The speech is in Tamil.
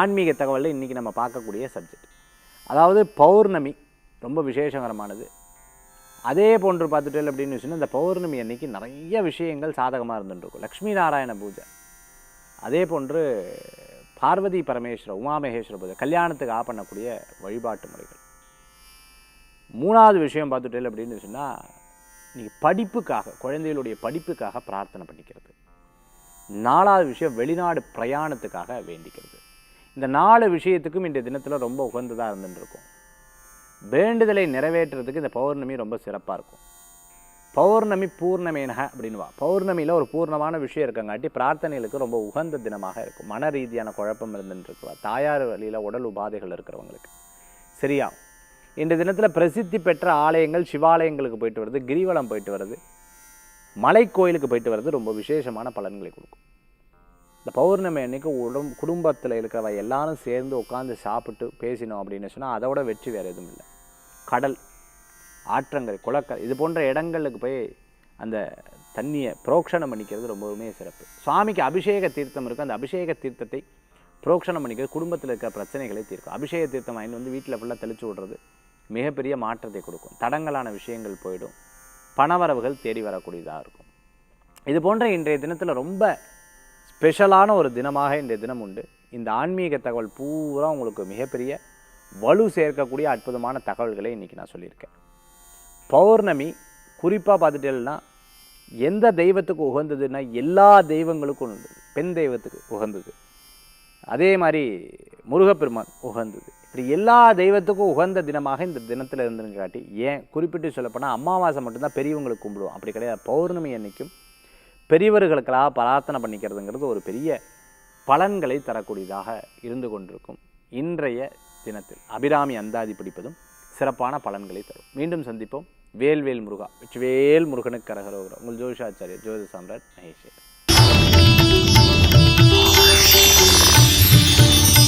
ஆன்மீக தகவலில் இன்றைக்கி நம்ம பார்க்கக்கூடிய சப்ஜெக்ட் அதாவது பௌர்ணமி ரொம்ப விசேஷகரமானது. அதே போன்று பார்த்துட்டு அப்படின்னு சொன்னால் இந்த பௌர்ணமி அன்னைக்கு நிறைய விஷயங்கள் சாதகமாக இருந்துருக்கும் லக்ஷ்மி நாராயண பூஜை. அதே போன்று பார்வதி பரமேஸ்வர உமாமகேஸ்வர பூஜை கல்யாணத்துக்கு ஆ பண்ணக்கூடிய வழிபாட்டு முறைகள். மூணாவது விஷயம் பார்த்துட்டேன் அப்படின்னு சொன்னால் நீங்கள் படிப்புக்காக குழந்தைகளுடைய படிப்புக்காக பிரார்த்தனை பண்ணிக்கிறது. நாலாவது விஷயம் வெளிநாடு பிரயாணத்துக்காக வேண்டிக்கிறது. இந்த நாலு விஷயத்துக்கும் இந்த தினத்தில் ரொம்ப உகந்ததாக இருந்துருக்கும் வேண்டுதலை நிறைவேற்றுறதுக்கு இந்த பௌர்ணமி ரொம்ப சிறப்பாக இருக்கும். பௌர்ணமி பூர்ணமேனக அப்படின்வா பௌர்ணமியில் ஒரு பூர்ணமான விஷயம் இருக்கங்காட்டி பிரார்த்தனைகளுக்கு ரொம்ப உகந்த தினமாக இருக்கும். மன ரீதியான குழப்பம் இருந்துருக்குவா தாயார் வழியில் உடல் உபாதைகள் இருக்கிறவங்களுக்கு. சரியா? இந்த தினத்தில் பிரசித்தி பெற்ற ஆலயங்கள் சிவாலயங்களுக்கு போயிட்டு வருது கிரிவலம் போயிட்டு வருது. மலை கோயிலுக்கு போயிட்டு வர்றது ரொம்ப விசேஷமான பலன்களை கொடுக்கும். இந்த பௌர்ணமி அன்னைக்கு உடம் குடும்பத்தில் இருக்கிறவ எல்லாரும் சேர்ந்து உட்காந்து சாப்பிட்டு பேசினோம் அப்படின்னு சொன்னால் அதோட வெற்றி வேறு எதுவும் இல்லை. கடல் ஆற்றங்கரை குளக்கரை இது போன்ற இடங்களுக்கு போய் அந்த தண்ணியை புரோக்ஷணம் பண்ணிக்கிறது ரொம்பவுமே சிறப்பு. சுவாமிக்கு அபிஷேக தீர்த்தம் இருக்கும். அந்த அபிஷேக தீர்த்தத்தை புரோக்ஷணம் பண்ணிக்கிறது குடும்பத்தில் இருக்கிற பிரச்சனைகளை தீர்க்கும். அபிஷேக தீர்த்தம் வாங்கி வந்து வீட்டில் ஃபுல்லாக தெளிச்சு விடுறது மிகப்பெரிய மாற்றத்தை கொடுக்கும். தடங்களான விஷயங்கள் போயிடும். பணவரவுகள் தேடி வரக்கூடியதாக இருக்கும். இது போன்ற இன்றைய தினத்தில் ரொம்ப ஸ்பெஷலான ஒரு தினமாக இன்றைய தினம் உண்டு. இந்த ஆன்மீக தகவல் பூரா உங்களுக்கு மிகப்பெரிய வலு சேர்க்கக்கூடிய அற்புதமான தகவல்களை இன்றைக்கி நான் சொல்லியிருக்கேன். பௌர்ணமி குறிப்பாக பார்த்துட்டேன்னா எந்த தெய்வத்துக்கு உகந்ததுன்னா எல்லா தெய்வங்களுக்கும் உண்டு. பெண் தெய்வத்துக்கு உகந்தது. அதே மாதிரி முருகப்பெருமான் உகந்தது. இப்படி எல்லா தெய்வத்துக்கும் உகந்த தினமாக இந்த தினத்தில் இருந்துன்னு காட்டி ஏன் குறிப்பிட்டு சொல்லப்போனால் அமாவாசை மட்டும்தான் பெரியவங்களுக்கு கும்பிடுவோம். அப்படி கிடையாது. பௌர்ணமி அன்னைக்கும் பெரியவர்களுக்கெல்லாம் பிரார்த்தனை பண்ணிக்கிறதுங்கிறது ஒரு பெரிய பலன்களை தரக்கூடியதாக இருந்து கொண்டிருக்கும். இன்றைய தினத்தில் அபிராமி அந்தாதி பிடிப்பதும் சிறப்பான பலன்களை தரும். மீண்டும் சந்திப்போம். வேல்வேல் முருகா வேல் முருகனுக்கு கரகரோகிற உங்கள் ஜோதிஷாச்சாரியர் ஜோதி சாம்ராட் மகேஷ்.